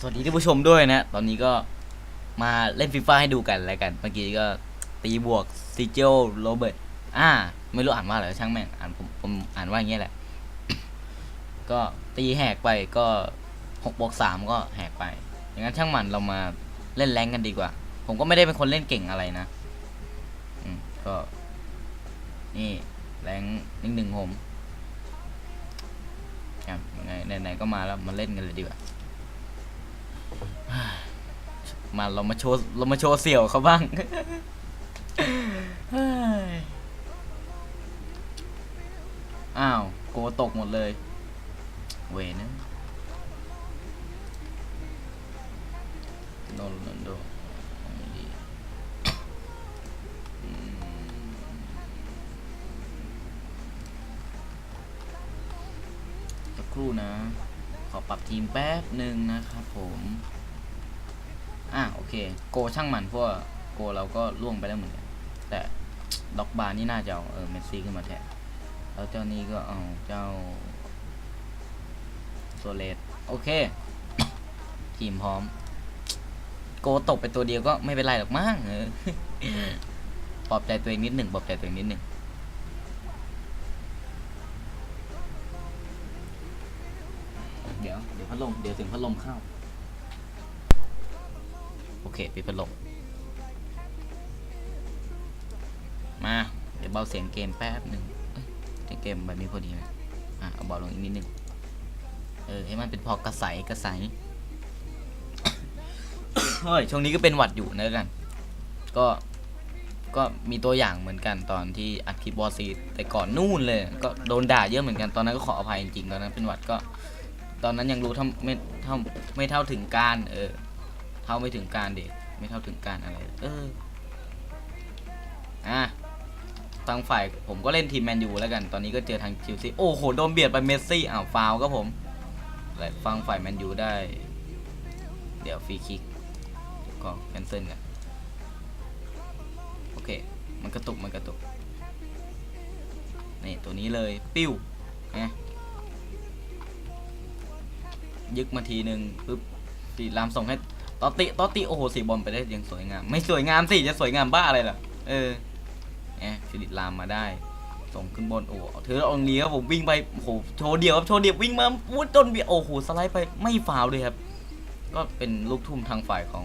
สวัสดีท่านผู้ชมด้วยนะ ตอนนี้ก็มาเล่นฟีฟ่าให้ดูกันแล้วกัน เมื่อกี้ก็ตีบวกซิเจลโรเบิร์ตอ่า ไม่รู้อ่านว่าอะไรช่างแม่ง อ่านผมผมอ่านว่าอย่างเงี้ยแหละ ก็ตีแหกไปก็หกบวกสามก็แหกไป อย่างนั้นช่างมันเรามาเล่นแรงกันดีกว่า ผมก็ไม่ได้เป็นคนเล่นเก่งอะไรนะ อืม ก็ นี่แรงหนึ่งหนึ่งผมครับยังไหนก็มาแล้วมาเล่นกันเลยดีกว่า มาเรามาโชว์เรามาโชว์เสี่ยวเขาบ้างอ้าวโกตกหมดเลย เวนะโนโนโดสักครู่นะ ขอปรับทีมแป๊บหนึ่งนะครับผม อะโอเค โกช่างมันเพราะว่าโกเราก็ล่วงไปแล้วเหมือนกัน แต่ด็อกบาร์นี่น่าจะเอาเออเมสซี่ขึ้นมาแทนแล้วเจ้านี้ก็เอาเจ้าโซเลสโอเค ทีมพร้อม โกตกไปตัวเดียวก็ไม่เป็นไรหรอกมั้งเออปลอบใจตัวเองนิดหนึ่งปลอบใจตัวเองนิดหนึ่ง เดี๋ ยวเดี๋ยวพัดลมเดี๋ยวถึงพัดลมเข้า โอเคปิดพัดลมมาเดี๋ยวเบาเสียงเกมแป๊บหนึ่งเอ้ยเสียงเกมแบบนี้พอดีไหมอะเอาเบาลงอีกนิดนึงเออให้มันเป็นพอกระใสกระใสเฮ้ยช่วงนี้ก็เป็นหวัดอยู่นะกัน ก็ก็มีตัวอย่างเหมือนกันตอนที่อัดคลิปบอสซีแต่ก่อนนู่นเลย ก็โดนด่าเยอะเหมือนกันตอนนั้นก็ขออภัยจริงๆตอนนั้นเป็นหวัดก็ ตอนนั้นยังรู้เท่าไม่เท่าไม่เท่าถึงการ เออ เท่าไม่ถึงการเด็กไม่เท่าถึงการอะไร เออ อะทางฝ่ายผมก็เล่นทีมแมนยูแล้วกัน ตอนนี้ก็เจอทางชิลซีโอ้โห โดนเบียดไปเมสซี่ อ้าว ฟาวก็ผมอะไรฟังฝ่ายแมนยูได้ เดี๋ยวฟรีคิกก็แคนเซิลกันโอเค มันกระตุก มันกระตุก นี่ ตัวนี้เลย ปิ้วนะ ยึกมาทีหนึ่งปึ๊บสีรามส่งให้ตอติตอติโอ้โหสีบอลไปได้ยังสวยงาม ไม่สวยงามสิจะสวยงามบ้าอะไรล่ะเออแอะฟิลิปลามมาได้ ส่งขึ้นบนโอ้โหเธอเอาเลี้ยครับผมวิ่งไปโอ้โหโชว์เดียวครับโชว์เดียววิ่งมาวุ้ดจนเบียโอ้โหสไลด์ไปไม่ฟาวเลยครับ ก็เป็นลูกทุ่มทางฝ่ายของ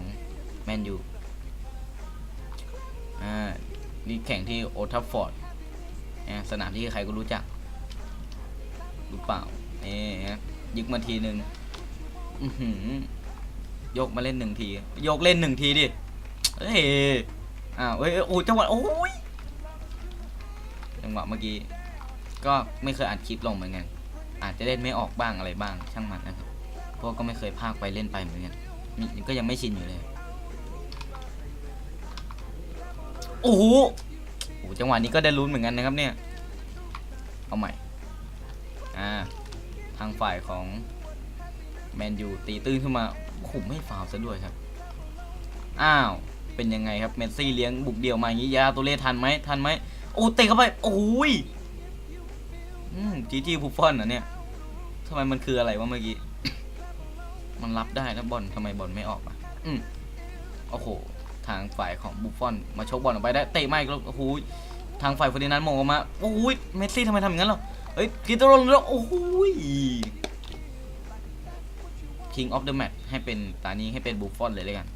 แมนยูอ่านี่แข่งที่โอทัฟฟอร์ดสนามที่ใครก็รู้จักหรือเปล่านี่นะยึกมาทีหนึ่ง อื้อหือยกมาเล่นหนึ่งทียกเล่นหนึ่งทีดิเฮ้ยอ้าวเอ้ยโอ้จังหวะโอ้ยจังหวะเมื่อกี้ก็ไม่เคยอัดคลิปลงเหมือนกันอาจจะเล่นไม่ออกบ้างอะไรบ้างช่างมันนะครับเพราะก็ไม่เคยพากไปเล่นไปเหมือนกันก็ยังไม่ชินอยู่เลยโอ้โหโอ้โหจังหวะนี้ก็ได้ลุ้นเหมือนกันนะครับเนี่ยเอาใหม่อ่าทางฝ่ายของ แมนยูตีตื้นขึ้นมาโอ้โหไม่ฟาวซะด้วยครับ อ้าว เป็นยังไงครับเมสซี่เลี้ยงบุกเดี่ยวมาอย่างนี้ยาตัวเล่ทันไหมทันไหมโอ้เตะเข้าไปโอ้ยอืมจีจีพูฟอนอะเนี่ยทำไมมันคืออะไรวะเมื่อกี้มันรับได้แล้วบอลทำไมบอลไม่ออกอะอืมโอ้โห ทางฝ่ายของบุฟฟอนมาชกบอลออกไปได้เตะไม่แล้วโอ้โหทางฝ่ายฟอร์ดินานมองออกมาโอ้โหเมสซี่ทำไมทำอย่างนั้นหรอเฮ้ยกิโตโรนแล้วโอ้โห King of the Match ให้เป็นตานี้ให้เป็นบุฟฟอนเลยเลยกัน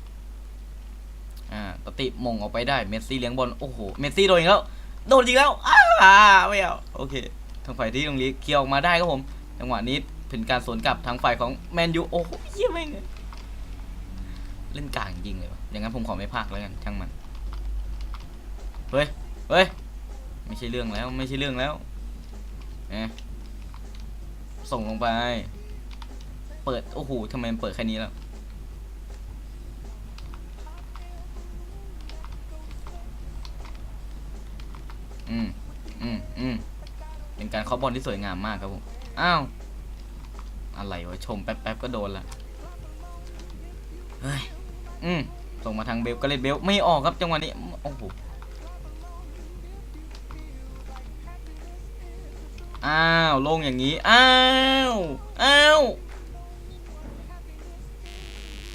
อ่าตติมงออกไปได้ เมสซี่เลี้ยงบอล โอ้โห เมสซี่โดนอีกแล้ว โดนอีกแล้ว อ้าไม่เอา โอเค ทางฝ่ายที่ตรงนี้เคลียร์ออกมาได้ครับผม จังหวะนี้เป็นการสวนกลับทางฝ่ายของแมนยู โอ้โหเยี่ยมเลยเล่นกลางจริงเลยวะอย่างนั้นผมขอไม่พากแล้วกัน ช่างมัน เฮ้ย เฮ้ย ไม่ใช่เรื่องแล้ว ไม่ใช่เรื่องแล้ว เอะส่งลงไป เปิด โอ้โหทำไมมันเปิดแค่นี้แล้ว อืม อืม อืม เป็นการเคาะบอลที่สวยงามมากครับผม อ้าว อะไรวะ ชมแป๊บๆก็โดนละ เฮ้ย อืม ส่งมาทางเบลก็เลยเบลไม่ออกครับจังหวะนี้ โอ้โหอ้าว ลงอย่างนี้ อ้าว อ้าว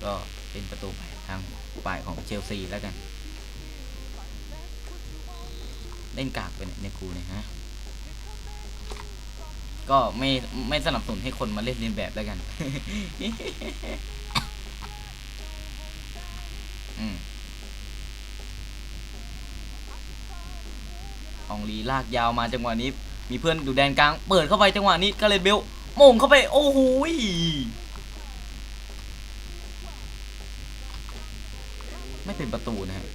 ก็เป็นประตูไปทางฝ่ายของเชลซีแล้วกัน เล่นกากไปเนี่ยในครูเนี่ยฮะ ก็ไม่ไม่สนับสนุนให้คนมาเล่นเลียนแบบแล้วกัน อืมองลีลากยาวมาจังหวะนี้ มีเพื่อนอยู่แดนกลาง เปิดเข้าไปจังหวะนี้ก็เลยเบลมงเข้าไป โอ้โห ไม่เป็นประตูนะฮะ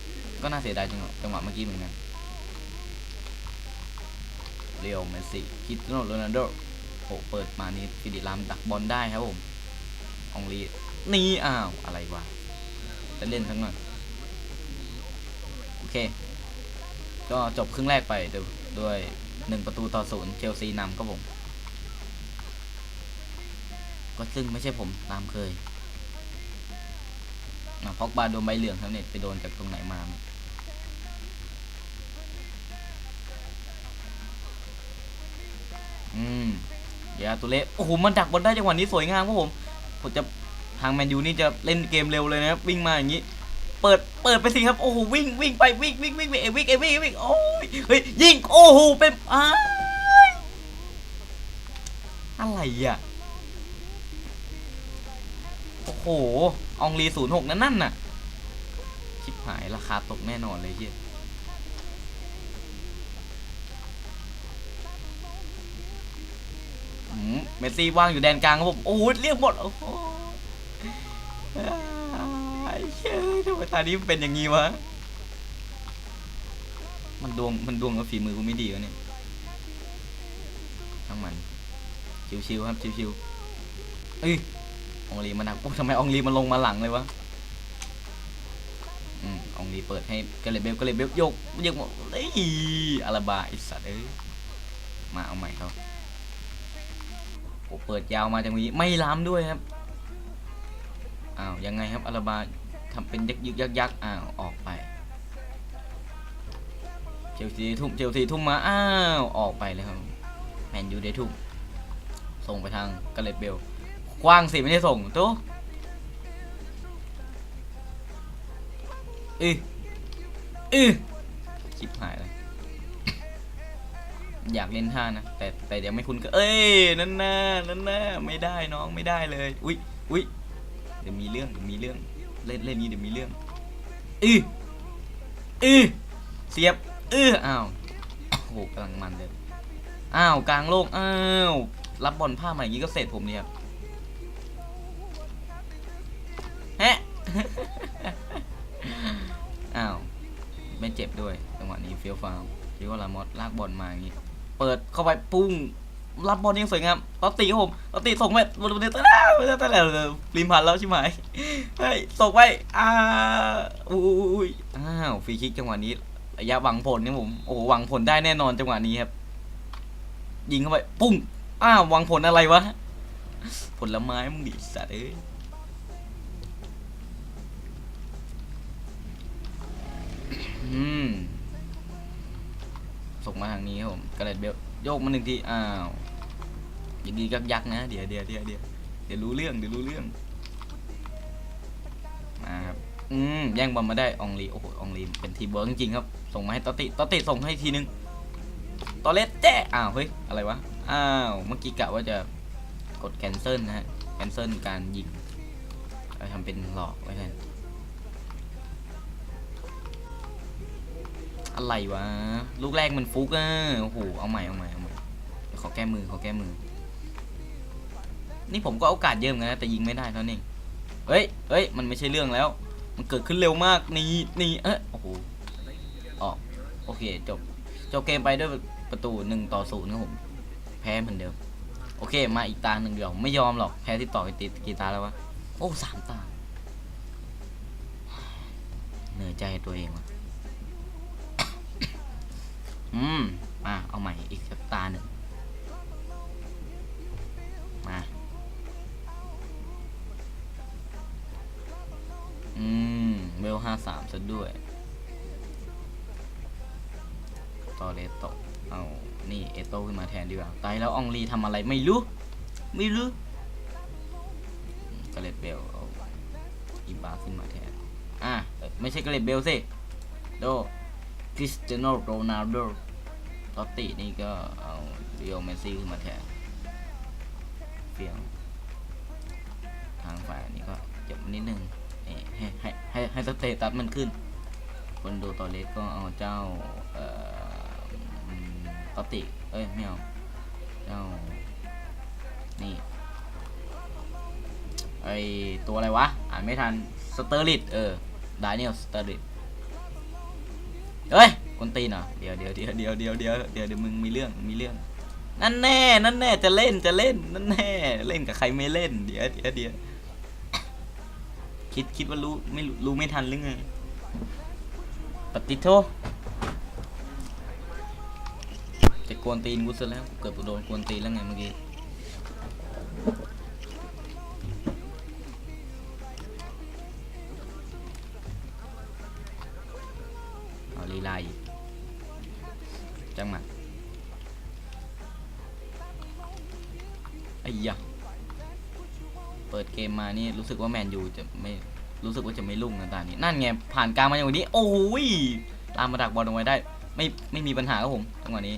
ก็น่าเสียดายจังหวะจังหวะเมื่อกี้เหมือนกันเรียวเมสซี่คริสเตียโนโรนัลโดโอ้เปิดมานี้ฟิดิลามดักบอลได้ครับผมองลีนี่อ้าวอะไรวะจะเล่นทั้งหน่อยโอเค ก็จบครึ่งแรกไปด้วยหนึ่งประตูต่อศูนย์เชลซีนำครับผม ก็ซึ่งไม่ใช่ผมตามเคย พอกบาโดนใบเหลืองครับเนี่ยไปโดนจากตรงไหนมาไม่อืมยาตุเละโอ้โหมันดักบอลได้จังหวะนี้สวยงามครับผมผมจะทางแมนยูนี่จะเล่นเกมเร็วเลยนะครับวิ่งมาอย่างนี้ เปิดเปิดไปสิครับโอ้โหวิ่งวิ่งไปวิ่งวิ่งวิ่งวิ่งเอวิ่งเอวิ่งเอวิ่งโอ้ยเฮ้ยยิงโอ้โหเป็นอ้าอะไรอะ อ้โหอองลีศูนย์หกนั่นนั่นน่ะชิบหายราคาตกแน่นอนเลยเฮียอืมเมสซี่ว่างอยู่แดนกลางครับผมโอ้โหเรียกหมด โอ้โหเฮ้ยทำไมตานี้มันเป็นอย่างงี้วะ มันดวง มันดวงกับฝีมือกูไม่ดีวะเนี่ยทั้งมัน ชิวๆครับ ชิวๆเอ้ย องลีมันหนักโอ้ยทำไมองลีมันลงมาหลังเลยวะอืมอองลีเปิดให้กาเลเบลกาเลเบลโยกโยกหมดเอ้ยอาราบาไอสัตว์เอ้ยมาเอาใหม่เขาโอ้เปิดยาวมาจังนี้ไม่ล้ำด้วยครับอ้าวยังไงครับอาราบาทำเป็นยักยึกยักยักอ้าวออกไปเชลซีทุ่มเชลซีทุ่มมาอ้าวออกไปเลยครับแมนยูได้ทุ่มส่งไปทางกาเลเบล กว้างสิไม่ได้ส่งโตะอืออือชิบหายเลยอยากเล่นท่านะ แต่แต่เดี๋ยวไม่คุ้นก็ เอ้ย นั่นน่ะนั่นน่ะไม่ได้น้องไม่ได้เลย อุ้ยอุ้ยเดี๋ยวมีเรื่องเดี๋ยวมีเรื่อง เล่นเล่นนี้เดี๋ยวมีเรื่องอืออือเสียบอืออ้าวโอ้โหกำลังมันเลย อ้าว กลางโลก อ้าว รับบอลผ้ามาอย่างนี้ก็เสร็จผมเนี่ยครับ อ้าว ไม่เจ็บด้วยจังหวะนี้เฟี้ยวฟ้าวคิดว่าลามอสลากบอลมาอย่างนี้ เปิดเข้าไปปุ้ง รับบอลยังสวยงามตอตีครับผมตอตีส่งไปบอลเตะตะแล้วตะแล้วริมผ่านแล้วใช่ไหมเฮ้ยส่งไปอ้าอุ้ยอ้าวฟรีคิกจังหวะนี้ระยะหวังผลเนี่ยผมโอ้โหหวังผลได้แน่นอนจังหวะนี้ครับ ยิงเข้าไปปุ้งอ้าวหวังผลอะไรวะผลไม้มึงดิสัตว์เอ้ย อืมส่งมาทางนี้ครับผมกระเด็ดเบลโยกมาหนึ่งที อ้าวอย่าดีกักยักนะ เดี๋ยวเดี๋ยวเดี๋ยวเดี๋ยวเดี๋ยวรู้เรื่อง เดี๋ยวรู้เรื่อง มาครับ อืม แย่งบอลมาได้ อองลี โอ้โห อองลี เป็นทีเวิร์กจริงครับ ส่งมาให้ตอติตอติส่งให้ทีนึงตอเลสแจ้อ้าว เฮ้ย อะไรวะ อ้าว เมื่อกี้กะว่าจะกดแคนเซิลนะฮะ แคนเซิลการยิงเอาทำเป็นหลอกไว้แทน อะไรวะ ลูกแรกมันฟุกอะโอ้โหเอาใหม่เอาใหม่เอาใหม่เดี๋ยวขอแก้มือขอแก้มือ นี่ผมก็โอกาสเยอะเหมือนกันนะแต่ยิงไม่ได้เท่านั้เฮ้ยเฮ้ยมันไม่ใช่เรื่องแล้ว มันเกิดขึ้นเร็วมากนี่นี่เอ๊ะโอ้โหออกโอเคจบจบเกมไปด้วยประตูหนึ่งต่อศูนย์ครับผมแพ้เหมือนเดิมโอเค มาอีกตาหนึ่งเดียวไม่ยอมหรอกแพ้ที่ต่อกันติดกี่ตาแล้ววะโอ้สามตาเหนื่อยใจตัวเองว่ะ อืม มา เอาใหม่ อีกสักตาหนึ่ง มา อืม เวลห้าสามซะด้วย ต่อเลโตเอา นี่ เอโต้ขึ้นมาแทนดีกว่า ตายแล้วอองลีทำอะไรไม่รู้ ไม่รู้กาเลตเบลเอาบาขึ้นมาแทน อะ ไม่ใช่กาเลตเบลสิ โด คริสเตียโนโรนัลโดตอตตินี่ก็เอาเรียวเมซี่ขึ้นมาแทนเฟียงทางฝ่ายนี้ก็เจ็บนิดนึงให้ให้ให้ให้สเตตัสมันขึ้น คนดูตัวเล็กก็เอาเจ้าเอ่อตอตติเอ้ยไม่เอาเจ้านี่ไอตัวอะไรวะ อ่านไม่ทันสเตอริดเออดานิเอลสเตอริด เฮ้ยคนตีนเหรอเดี๋ยวเดี๋ยวเดี๋ยวเดี๋ยวเดี๋ยวเดี๋ยวเดี๋ยวเดี๋ยวมึงมีเรื่องมีเรื่อง นั่นแน่นั่นแน่จะเล่นจะเล่นนั่นแน่เล่นกับใครไม่เล่นเดี๋ยวเดี๋ยวเดี๋ยวคิดคิดว่ารู้ไม่รู้รู้ไม่ทันหรือไงปฏิโทจะกวนตีนกูซะแล้วเกือบโดนกวนตีนแล้วไงเมื่อกี้ สึกว่าแมนยูจะไม่รู้สึกว่าจะไม่รุ่งนะตอนนี้ นั่นไงผ่านกลางมาอย่างวันนี้ โอ้ยตามมาดักบอลลงไว้ได้ ไม่ไม่มีปัญหาครับผมจังหวะนี้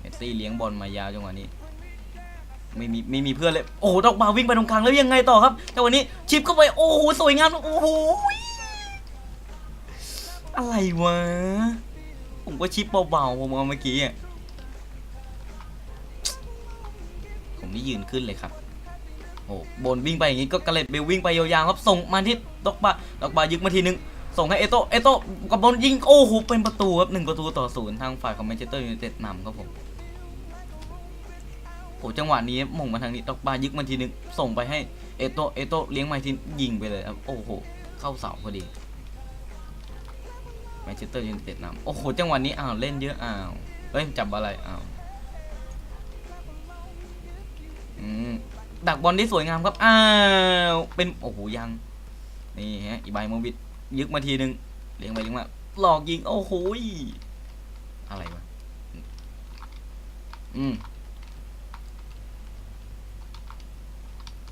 เมสซี่เลี้ยงบอลมายาวจังหวะนี้ไม่มีไม่มีเพื่อนเลยโอ้ดอกบาวิ่งไปตรงกลางแล้วยังไงต่อครับจังหวะนี้ชิปเข้าไปโอ้โหสวยงามโอ้โหอะไรวะผมก็ชิปเบาๆผมเอาเมื่อกี้อะผมนี่ยืนขึ้นเลยครับ โอ้บนวิ่งไปอย่างงี้ก็กระเล็ดเบลวิ่งไปยาวๆครับส่งมาที่ดอกบาดอกบายึกมาทีนึงส่งให้เอโตเอโตกับบอลยิงโอ้โหเป็นประตูครับหนึ่งประตูต่อศูนย์ทางฝ่ายของแมนเชสเตอร์ยูไนเต็ดนำครับผมโอ้จังหวะนี้หม่งมาทางนี้ดอกบายึกมาทีนึงส่งไปให้เอโตเอโตเลี้ยงมาทียิงไปเลยครับโอ้โหเข้าเสาพอดีแมนเชสเตอร์ยูไนเต็ดนำโอ้โหจังหวะนี้อ้าวเล่นเยอะอ้าวเฮ้ยจับอะไรอ้าว ดักบอลได้สวยงามครับ อ้าว เป็น โอ้โห ยัง นี่ฮะ อีไบโมบิดยึกมาทีนึง เลี้ยงไปเลี้ยงมา หลอกยิง โอ้โหยอะไรวะ อืม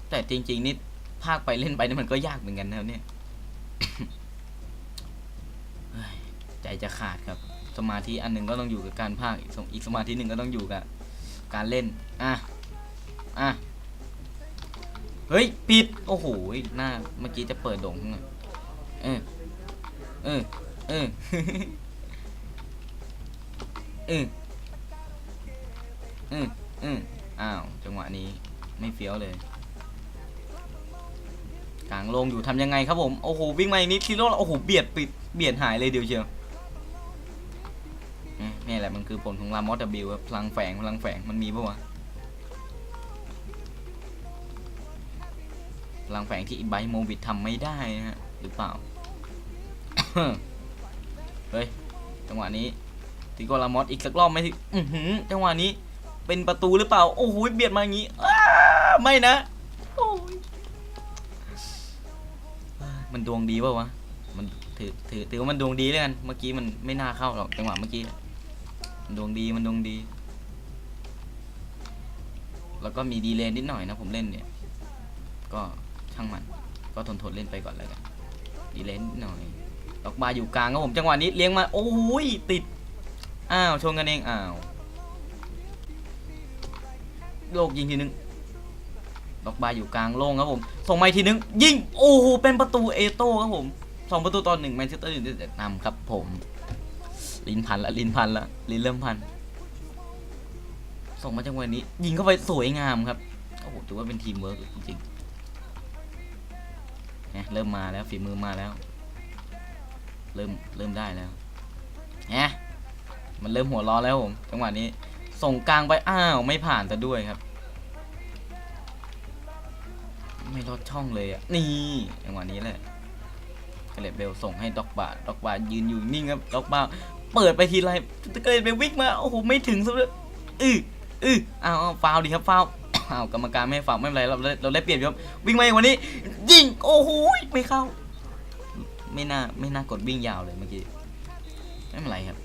แต่จริง ๆ นี่ ภาคไปเล่นไปนี่มันก็ยากเหมือนกันนะเนี่ย ใจจะขาดครับ สมาธิอันหนึ่งก็ต้องอยู่กับการภาค อีกอีกสมาธิหนึ่งก็ต้องอยู่กับการเล่น อะ อะ เฮ้ย ปิด โอ้โหหน้า เมื่อกี้จะเปิดโด่งเออ เออ เออ เออ เออ เออ อ้าว จังหวะนี้ไม่เฟี้ยวเลยกลางลงอยู่ทำยังไงครับผม โอ้โห วิ่งมาอีกนิดซีโร่โอ้โห เบียดปิด เบียดหายเลยเดียวเชียวนี่แหละมันคือผลของลามอสบิวพลังแฝงพลังแฝงมันมีปะวะ ลังแฝงที่ไบโมบิดทำไม่ได้นะฮะหรือเปล่า เฮ้ย จังหวะนี้ติโกลามอสอีกสักรอบไหมที่อือหือจังหวะนี้เป็นประตูหรือเปล่า โอ้โหเบียดมาอย่างนี้ไม่นะมันดวงดีเปล่าวะมันถือถือถือว่ามันดวงดีเลยกัน เมื่อกี้มันไม่น่าเข้าหรอกจังหวะเมื่อกี้มันดวงดีมันดวงดี แล้วก็มีดีเลย์นิดหน่อยนะผมเล่นเนี่ย ก็ ช่างมัน ก็ทนทนๆเล่นไปก่อนแล้วกันดีเลนหน่อยดอกบาอยู่กลางครับผมจังหวะนี้เลี้ยงมาโอ้ยติดอ้าวชนกันเองอ้าวโลกยิงทีนึงดอกบาอยู่กลางโล่งครับผมส่งมาทีนึงยิงโอ้โหเป็นประตูเอโต้ครับผมสองประตูตอนหนึ่งแมนเชสเตอร์ยูไนเต็ดนำครับผมลินพันละลินพันละลินเริ่มพันส่งมาจังหวะนี้ ยิงเข้าไปสวยงามครับโอ้โหถือว่าเป็นทีมเวิร์กจริงๆ นี่ยเริ่มมาแล้วฝีมือมาแล้ว เริ่มเริ่มได้แล้วเนี่ยมันเริ่มหัวร้อนแล้วผมจังหวะนี้ ส่งกลางไปอ้าวไม่ผ่านแต่ด้วยครับ ไม่ลดช่องเลยอะนี่จังหวะนี้แหละกระเลตเบลส่งให้ด็อกบาด็อกบายืนอยู่นิ่งครับด็อกบาเปิดไปทีไรกเลตเบลวิ่งมาโอ้โหไม่ถึงสักเลยอืออืออ้าวอ้าฟาวดีครับฟาว อ้าวกรรมการไม่ให้ฟาวล์ไม่เป็นไรเราเราได้เปรียบครับวิ่งมาอย่างวันนี้ ยิงโอ้โหไม่เข้า ไม่น่าไม่น่ากดวิ่งยาวเลยเมื่อกี้ไม่เป็นไรครับ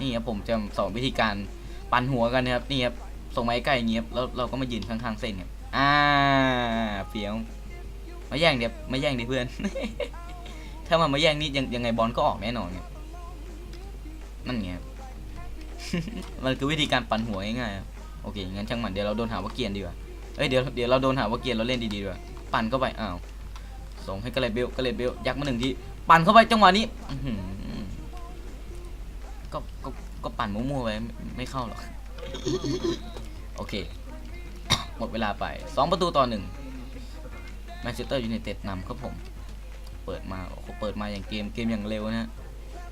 นี่ครับผมจะสอนวิธีการปั่นหัวกันนะครับนี่ครับส่งไม้ใกล้อย่างเงี้ยครับแล้วเราก็มายืนข้างๆเส้นครับอ่าเฟี้ยวมาแย่งเดี๋ยวมาแย่งดิเพื่อน ถ้ามันมาแย่งนี่ยังยังไงบอลก็ออกแน่นอนเนี่ยนั่นไงมันคือวิธีการปั่นหัวง่ายๆ โอเคงั้นช่างมันเดี๋ยวเราโดนหาว่าเกียนดีกว่าเอ้ยเดี๋ยวเดี๋ยวเราโดนหาว่าเกียนเราเล่นดีๆดีกว่าปั่นเข้าไปอ้าวส่งให้กระเลเบลกระเลเบลยักมาหนึ่งทีปั่นเข้าไปจังหวะนี้ก็ก็ก็ปั่นมั่วๆไปไม่เข้าหรอกโอเค หมดเวลาไปสองประตูต่อหนึ่งแมนเชสเตอร์ยูไนเต็ดนำครับผม เปิดมาโอ้โหเปิดมาอย่างเกมเกมอย่างเร็วนะฮะ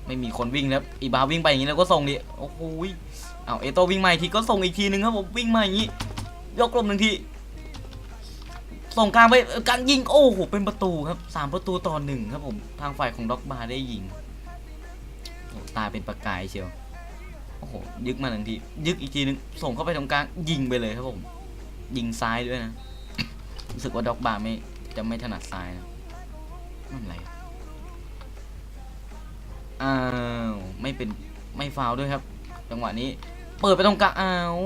ไม่มีคนวิ่งแล้วอีบาวิ่งไปอย่างนี้แล้วก็ส่งดิโอ้โหย เอาเอโตวิ่งมาอีกทีก็ส่งอีกทีนึงครับผมวิ่งมาอย่างนี้ ยกลมหนึ่งทีส่งกลางไปกลางยิงโอ้โหเป็นประตูครับสามประตูต่อหนึ่งครับผมทางฝ่ายของด็อกบาร์ได้ยิงตาเป็นประกายเชียวโอ้โหยึกมาหนึ่งทียึกอีกทีนึงส่งเข้าไปตรงกลางยิงไปเลยครับผม ยิงซ้ายด้วยนะรู้สึกว่าด็อกบาร์ไม่จะไม่ถนัดซ้ายนะนั่นอะไรอ้าวไม่เป็นไม่ฟาวด้วยครับ จังหวะนี้ เปิดไปตรงกลางอ้าว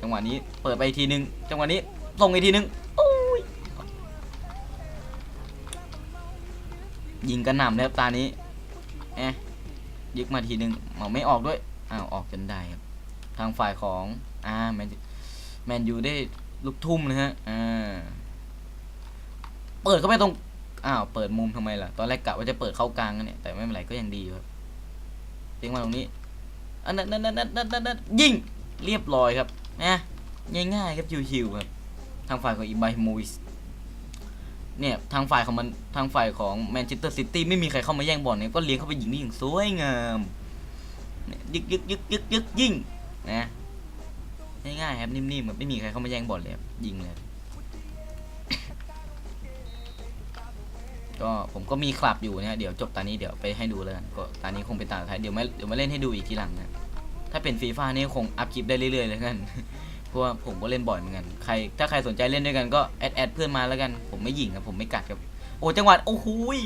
จังหวะนี้เปิดไปอีกทีนึง จังหวะนี้ส่งอีกทีนึงอยยิงกระหน่ำเลยครับตานี้เอ๊ะยึกมาทีนึงเหมาไม่ออกด้วยอ้าวออกจนได้ครับทางฝ่ายของอ่าแมนแมนยูได้ลูกทุ่มนะฮะอ่าเปิดเข้าไปตรงอ้าวเปิดมุมทำไมล่ะตอนแรกกะว่าจะเปิดเข้ากลางกันเนี่ยแต่ไม่เป็นไรก็ยังดีครับเลี้ยงมาตรงนี้ อันนั้นนั่นนั่นนั่นนั่นนั่นยิงเรียบร้อยครับนะง่ายๆครับชิวๆครับทางฝ่ายของอีบายมูสเนี่ยทางฝ่ายของมันทางฝ่ายของแมนเชสเตอร์ซิตี้ไม่มีใครเข้ามาแย่งบอลเนี่ยก็เลี้ยงเข้าไปยิงได้อย่างสวยงามยยึกยึกยึกยึกยึกยิงนะง่ายๆครับนิ่มๆแบบไม่มีใครเข้ามาแย่งบอลเลยครับยิงเลย ก็ผมก็มีคลับอยู่นะเดี๋ยวจบตานี้เดี๋ยวไปให้ดูเลยก็ตานี้คงเป็นตาสุดท้ายเดี๋ยวไม่เดี๋ยวมาเล่นให้ดูอีกทีหลังนะถ้าเป็นฟีฟ่านี่คงอัพคลิปได้เรื่อยๆเลยกันเพราะว่าผมก็เล่นบ่อยเหมือนกันใครถ้าใครสนใจเล่นด้วยกันก็แอดแอดเพื่อนมาแล้วกัน ผมไม่หยิงครับผมไม่กัดครับโอ้จังหวะโอ้โหย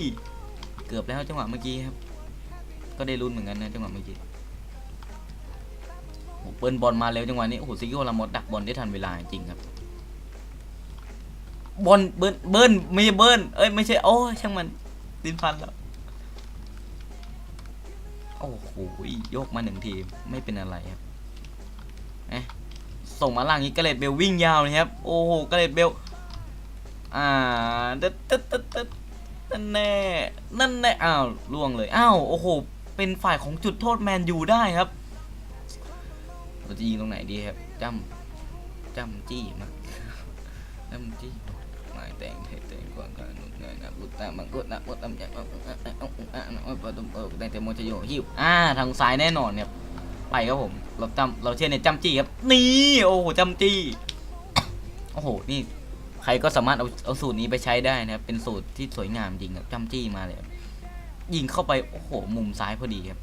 เกือบแล้วจังหวะเมื่อกี้ครับ ก็ได้ลุ้นเหมือนกันนะจังหวะเมื่อกี้โอ้เบิ้ลบอลมาเร็วจังหวะนี้โอ้โหซิกิโอลามอสดักบอลได้ทันเวลาจริงครับ บอลเบิ้ลเบิ้ลไม่ใช่เบิ้ลเอ้ยไม่ใช่โอ้ช่างมันดินพันแล้วโอ้โหโยกมาหนึ่งทีไม่เป็นอะไรครับเอ๊ะส่งมาล่างนี้กระเลดเบลวิ่งยาวเลยครับโอ้โหกระเลดเบลอ่าตึ๊ดตึ๊ดตึ๊ดตึ๊ดนั่นแน่นั่นแน่อ้าวล่วงเลยอ้าวโอ้โหเป็นฝ่ายของจุดโทษแมนยูได้ครับเราจะยิงตรงไหนดีครับจำจำจี้มา จำจี้หมายแต่งเทแต่งกวางกันนุนเงยนะบุตตามังกุฎนะบุตตามใจเอาเอาเอาเอาเอาเอาปะตุมเออแต่แต่โมชโยหิวอ่าทางซ้ายแน่นอนเนี่ยไปครับผมเราจำเราเชื่อในจำจี้ครับนี่โอ้โหจำจี้โอ้โหนี่ใครก็สามารถเอาเอาสูตรนี้ไปใช้ได้นะครับเป็นสูตรที่สวยงามจริงครับจำจี้มาเลยยิงเข้าไปโอ้โหมุมซ้ายพอดีครับ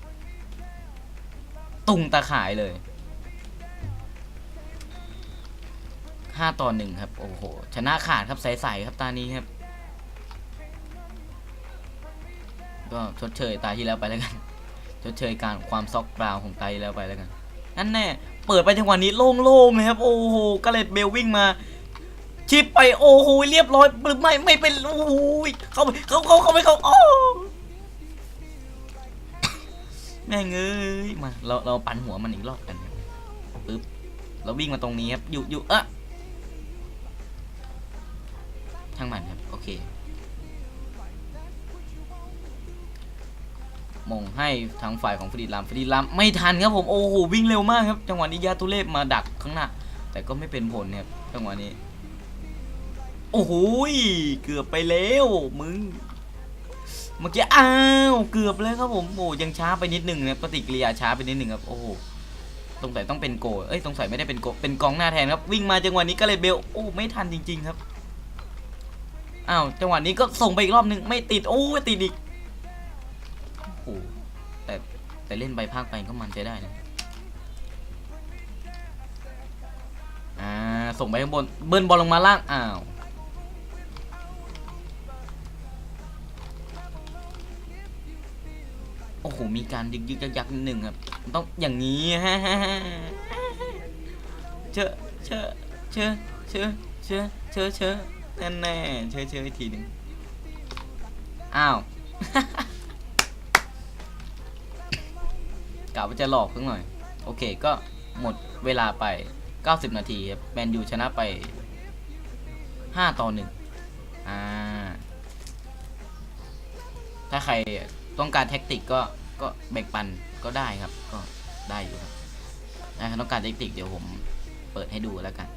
ตุงตาข่ายเลย ห้าต่อหนึ่งครับ โอ้โห ชนะขาดครับใสๆครับตานี้ครับ ก็ชดเชยตาที่แล้วไปแล้วกัน ชดเชยการความซอกกราวของตาที่แล้วไปแล้วกันนั่นแน่เปิดไปจังหวะนี้โล่งๆเลยครับ โอ้โหกาเลตเบลวิ่งมา ชิปไปโอ้โหเรียบร้อยหรือไม่ไม่เป็นโอ้โหเขาเขาเขาเขาไปเขาโอ้แม่งเอ้ยมาเราเราปั่นหัวมันอีกรอบกันปึ๊บเราวิ่งมาตรงนี้ครับอยู่อยู่เอะ ช่างมันครับ โอเคมงให้ทางฝ่ายของฟรีดลัมฟรีดลัมไม่ทันครับผม โอ้โหวิ่งเร็วมากครับ จังหวะนี้ยาตุเล่มาดักข้างหน้า แต่ก็ไม่เป็นผลเนี่ยจังหวะนี้ โอ้โหเกือบไปแล้วมึงเมื่อกี้อ้าวเกือบเลยครับผมโอ้ยังช้าไปนิดหนึ่งนะปฏิกิริยาช้าไปนิดหนึ่งครับโอ้โหสงสัยต้องเป็นโกเอ้ยสงสัยไม่ได้เป็นโกเป็นกองหน้าแทนครับ วิ่งมาจังหวะนี้ก็เลยเบลโอ้ไม่ทันจริง ๆ ครับ อ้าวจังหวะนี้ก็ส่งไปอีกรอบหนึ่งไม่ติดโอ้ติดอีกโอ้โหแต่แต่เล่นใบภาคไปก็มันใช้ได้นะอ่าส่งไปข้างบนเบิ้ลบอลลงมาล่างอ้าวโอ้โหมีการยึกยึกยักยักนิดหนึ่งครับต้องอย่างนี้ฮะเชอะเชอะเชอะเชอะเชอะเชอะ เชอะแน่ๆเชื่อเชื่ออีกทีหนึ่งอ้าวกะว่าจะหลอกสักหน่อย โอเคก็หมดเวลาไป 90 นาทีครับแมนยูชนะไป 5 ต่อ 1 อ่า ถ้าใครต้องการแท็กติกก็ก็แบ่งปันก็ได้ครับ ก็ได้อยู่ครับถ้าต้องการแท็กติกเดี๋ยวผมเปิดให้ดูแล้วกัน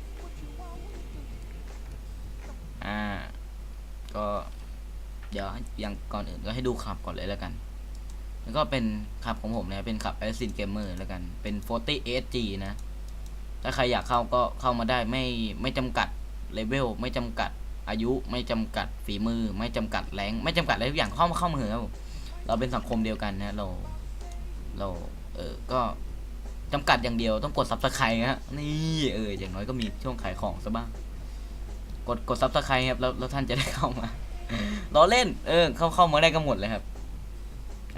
เดี๋ยวอย่างก่อนอื่นก็ให้ดูขับก่อนเลยแล้วกัน แล้วก็เป็นขับของผมนะเป็นขับ a อ s i n Gamer แล้วกันเป็น 40 ASG นะ ถ้าใครอยากเข้าก็เข้ามาได้ไม่ไม่จำกัดเลเวลไม่จำกัดอายุไม่จำกัดฝีมือ ไม่จำกัดแรงไม่จำกัดอะไรทุกอย่างเข้ามาเข้ามาเหอะครับผมเราเป็นสังคมเดียวกันนะเราเราเออก็จำกัดอย่างเดียวต้องกดซับสไครต์ฮะนี่เอออย่างน้อยก็มีช่วงขายของซะบ้าง กดกดซับสไครต์ครับแล้วแล้วท่านจะได้เข้ามา ล้อเล่น เออ เข้าเข้ามาได้ก็หมดเลยครับ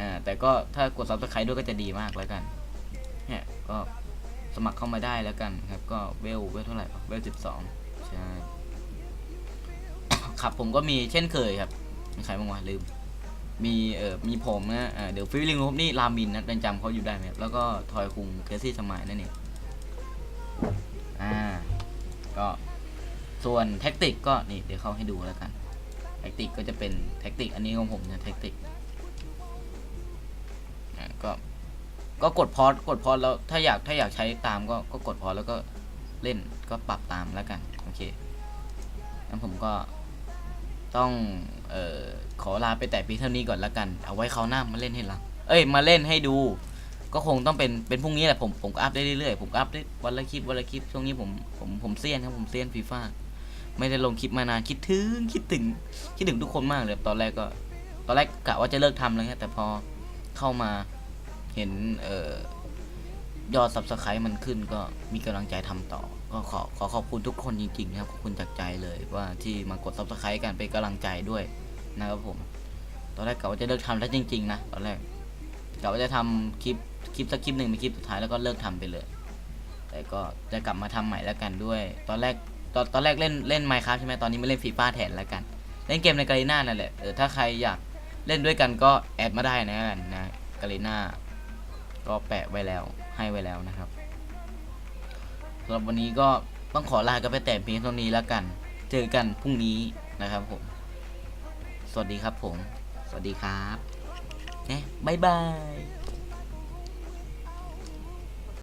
อ่า แต่ก็ถ้ากดซับสไครต์ด้วยก็จะดีมากแล้วกันเนี่ยก็สมัครเข้ามาได้แล้วกันครับ ก็เวลเวลเท่าไหร่เวลสิบสองใช่ครับผมก็มีเช่นเคยครับใครบ้างวะลืม มีเอ่อมีผมนะอ่าเดี๋ยวฟิลลิงรูปนี่รามินนะจำเขาอยู่ได้ไหมครับแล้วก็ทอยคุงเคซี่สมายนั่นเองอ่าก็ส่วนแท็กติกก็นี่เดี๋ยวเข้าให้ดูแล้วกัน แท็กติกก็จะเป็นแท็กติกอันนี้ของผมเนี่ยแท็กติกอ่าก็ก็กดพอสกดพอสแล้วถ้าอยากถ้าอยากใช้ตามก็ก็กดพอสแล้วก็เล่นก็ปรับตามแล้วกันโอเคงั้นผมก็ต้องเอ่อขอลาไปแต่เพีเท่านี้ก่อนและกัน เอาไว้เขาวหน้ามาเล่นให้ลังเอ้ยมาเล่นให้ดู ก็คงต้องเป็นเป็นพรุ่งนี้แหละผมผมก็อัพได้เรื่อยๆผมอัพได้วันละคลิปวันละคลิปช่วงนี้ผมผมผมเซียนครับผมเซียนฟีฟ่า ไม่ได้ลงคลิปมานานคิดถึงคิดถึงคิดถึงทุกคนมากเลยตอนแรกก็ ตอนแรกกะว่าจะเลิกทำแล้วแต่พอเข้ามาเห็นเอ่อยอด subscribe มันขึ้นก็มีกำลังใจทำต่อ ก็ขอขอขอบคุณทุกคนจริงๆนะครับขอบคุณจากใจเลยว่าที่มากด subscribe กันเป็นกำลังใจด้วยนะครับผม ตอนแรกกะว่าจะเลิกทำแล้วจริง ๆ นะตอนแรกกะว่าจะทำคลิปคลิปสักคลิปหนึ่งเป็นคลิปสุดท้ายแล้วก็เลิกทำไปเลย แต่ก็จะกลับมาทำใหม่แล้วกันด้วย ตอนแรก ตอนตอนแรกเล่นเล่น Minecraft ใช่ไหมตอนนี้ไม่เล่นฟีฟ่าแทนแล้วกัน เล่นเกมในกาลีน่านั่นแหละเออถ้าใครอยากเล่นด้วยกันก็แอดมาได้นะกันนะกาลีน่าก็แปะไว้แล้วให้ไว้แล้วนะครับสำหรับวันนี้ก็ต้องขอลากันไปแต่เพียงเท่านี้แล้วกัน เจอกันพรุ่งนี้นะครับผม สวัสดีครับผม สวัสดีครับเอ๊ะบายบาย